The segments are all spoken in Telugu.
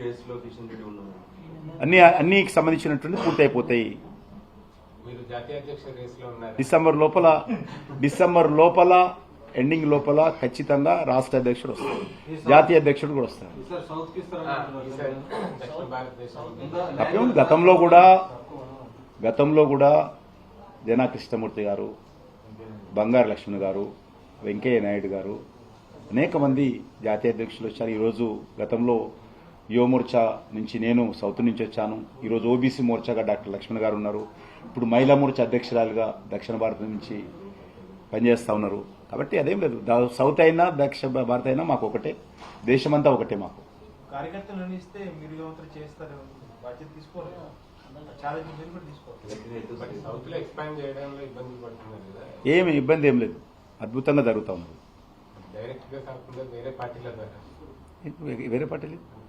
రేస్లో కిషన్ రెడ్డి ఉన్నారు అన్ని అన్నికి సంబంధించినటువంటి పూర్తి అయిపోతాయి మీరు జాతీయ అధ్యక్ష రేస్లో ఉన్నారు? డిసెంబర్ లోపల డిసెంబర్ లోపల ఎండింగ్ లోపల ఖచ్చితంగా రాష్ట్ర అధ్యక్షుడు వస్తారు జాతీయ అధ్యక్షుడు కూడా వస్తారు గతంలో కూడా గతంలో కూడా జనా కృష్ణమూర్తి గారు బంగారు లక్ష్మణ్ గారు వెంకయ్య నాయుడు గారు అనేక మంది జాతీయ అధ్యక్షులు వచ్చారు. ఈరోజు గతంలో యువ మోర్చా నుంచి నేను సౌత్ నుంచి వచ్చాను. ఈరోజు ఓబీసీ మోర్చాగా డాక్టర్ లక్ష్మణ్ గారు ఉన్నారు. ఇప్పుడు మహిళా మోర్చా అధ్యక్షురాలుగా దక్షిణ భారతం నుంచి పనిచేస్తా ఉన్నారు. కాబట్టి అదేం లేదు. సౌత్ అయినా దక్షిణ భారత్ అయినా మాకు ఒకటే. దేశమంతా ఒకటే మాకు. కార్యకర్తలు మీరు చేస్తారు. బాధ్యత తీసుకోరు ఏమి ఇబ్బంది ఏం లేదు. అద్భుతంగా జరుగుతూ కాకుండా వేరే పార్టీల వేరే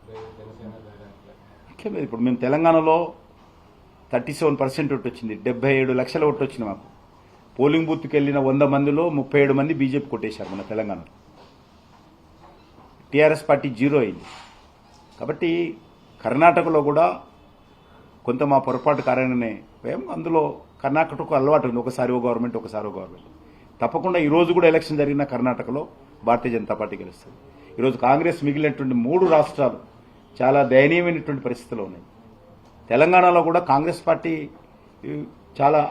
అట్లా అట్లే లేదు ఇప్పుడు మేము తెలంగాణలో థర్టీ సెవెన్ పర్సెంట్ ఒకటి వచ్చింది డెబ్బై ఏడు లక్షల ఒకటి వచ్చింది మాకు. పోలింగ్ బూత్కి వెళ్ళిన వంద మందిలో ముప్పై ఏడు మంది బీజేపీ కొట్టేశారు మన తెలంగాణలో టీఆర్ఎస్ పార్టీ జీరో అయింది. కాబట్టి కర్ణాటకలో కూడా కొంత మా పొరపాటు కారణమే మేము అందులో కర్ణాటకకు అలవాటు ఉంది ఒకసారి ఓ గవర్నమెంట్ ఒకసారి ఓ గవర్నమెంట్. తప్పకుండా ఈ రోజు కూడా ఎలక్షన్ జరిగిన కర్ణాటకలో భారతీయ జనతా పార్టీ గెలుస్తుంది. ఈరోజు కాంగ్రెస్ మిగిలినటువంటి మూడు రాష్ట్రాలు చాలా దయనీయమైనటువంటి పరిస్థితులు ఉన్నాయి. తెలంగాణలో కూడా కాంగ్రెస్ పార్టీ చాలా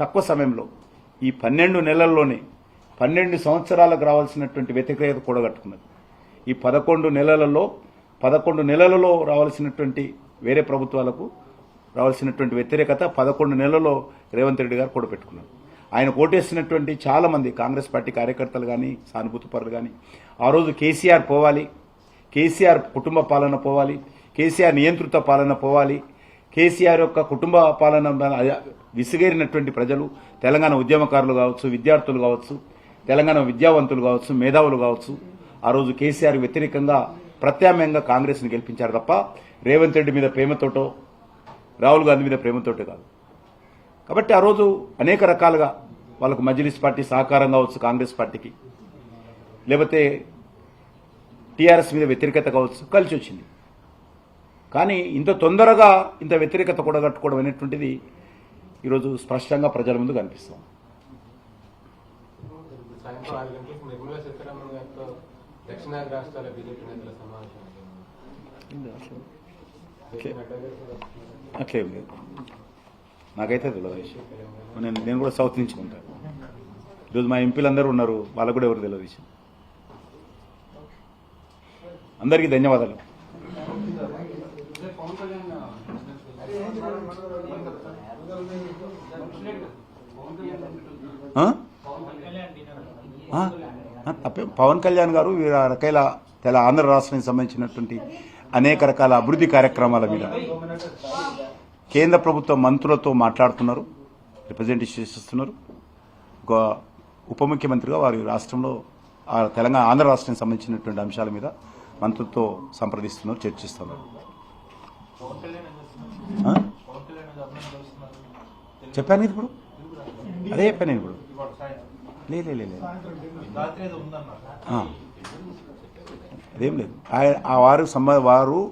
తక్కువ సమయంలో ఈ పన్నెండు నెలల్లోనే పన్నెండు సంవత్సరాలకు రావాల్సినటువంటి వ్యతిరేకత కూడగట్టుకున్నది. ఈ పదకొండు నెలలలో పదకొండు నెలలలో రావాల్సినటువంటి వేరే ప్రభుత్వాలకు రావాల్సినటువంటి వ్యతిరేకత పదకొండు నెలల్లో రేవంత్ రెడ్డి గారు కూడబెట్టుకున్నారు. ఆయన ఓటేసినటువంటి చాలామంది కాంగ్రెస్ పార్టీ కార్యకర్తలు కానీ సానుభూతి పరులు కానీ ఆ రోజు కేసీఆర్ పోవాలి కేసీఆర్ కుటుంబ పాలన పోవాలి కేసీఆర్ నియంత్రిత పాలన పోవాలి కేసీఆర్ యొక్క కుటుంబ పాలన విసిగేరినటువంటి ప్రజలు తెలంగాణ ఉద్యమకారులు కావచ్చు విద్యార్థులు కావచ్చు తెలంగాణ విద్యావంతులు కావచ్చు మేధావులు కావచ్చు ఆ రోజు కేసీఆర్ వ్యతిరేకంగా ప్రత్యామ్నాయంగా కాంగ్రెస్ని గెలిపించారు తప్ప రేవంత్ రెడ్డి మీద ప్రేమతోటో రాహుల్ గాంధీ మీద ప్రేమతోటే కాదు. కాబట్టి ఆ రోజు అనేక రకాలుగా వాళ్ళకు మజ్లిస్ పార్టీ సహకారం కావచ్చు కాంగ్రెస్ పార్టీకి. లేకపోతే టీఆర్ఎస్ మీద వ్యతిరేకత కావచ్చు కలిసి వచ్చింది. కానీ ఇంత తొందరగా ఇంత వ్యతిరేకత కూడా కట్టుకోవడం అనేటువంటిది ఈరోజు స్పష్టంగా ప్రజల ముందు కనిపిస్తాం దక్షిణాది రాష్ట్రాల బీజేపీ నేతల సమావేశం. అట్లేం లేదు నాకైతే తెలియదు నేను నేను కూడా సౌత్ నుంచి ఉంటాను. ఈరోజు మా ఎంపీలు అందరూ ఉన్నారు వాళ్ళకు కూడా ఎవరు తెలియదు విషయం. అందరికీ ధన్యవాదాలు. తప్పే. పవన్ కళ్యాణ్ గారు వివిధ రకాల తెల ఆంధ్ర రాష్ట్రానికి సంబంధించినటువంటి అనేక రకాల అభివృద్ధి కార్యక్రమాల మీద కేంద్ర ప్రభుత్వ మంత్రులతో మాట్లాడుతున్నారు రిప్రజెంటేషన్ చేస్తున్నారు. ఒక ఉప ముఖ్యమంత్రిగా వారి రాష్ట్రంలో తెలంగాణ ఆంధ్ర రాష్ట్రానికి సంబంధించినటువంటి అంశాల మీద మంత్రులతో సంప్రదిస్తున్నారు చర్చిస్తున్నారు. చెప్పాను ఇది ఇప్పుడు? అదే చెప్పాను నేను ఇప్పుడు. అదేం లేదు. ఆ- ఆ వారు వారు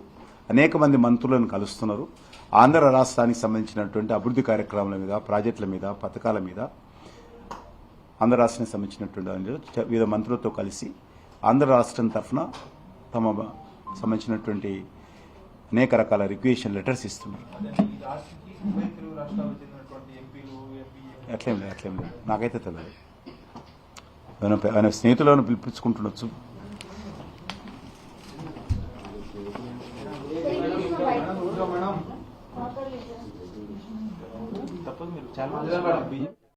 అనేక మంది మంత్రులను కలుస్తున్నారు. ఆంధ్ర రాష్ట్రానికి సంబంధించినటువంటి అభివృద్ధి కార్యక్రమాల మీద ప్రాజెక్టుల మీద పథకాల మీద ఆంధ్ర రాష్ట్రానికి సంబంధించినటువంటి వివిధ మంత్రులతో కలిసి ఆంధ్ర రాష్ట్రం తరఫున తమ సంబంధించినటువంటి అనేక రకాల రిక్వేషన్ లెటర్స్ ఇస్తున్నారు. అట్లేం లేదు అట్లేం లేదు. నాకైతే తెలియదు ఆయన ఆయన స్నేహితులను పిలిపించుకుంటుండొచ్చు. తప్పదు మీరు. చాలా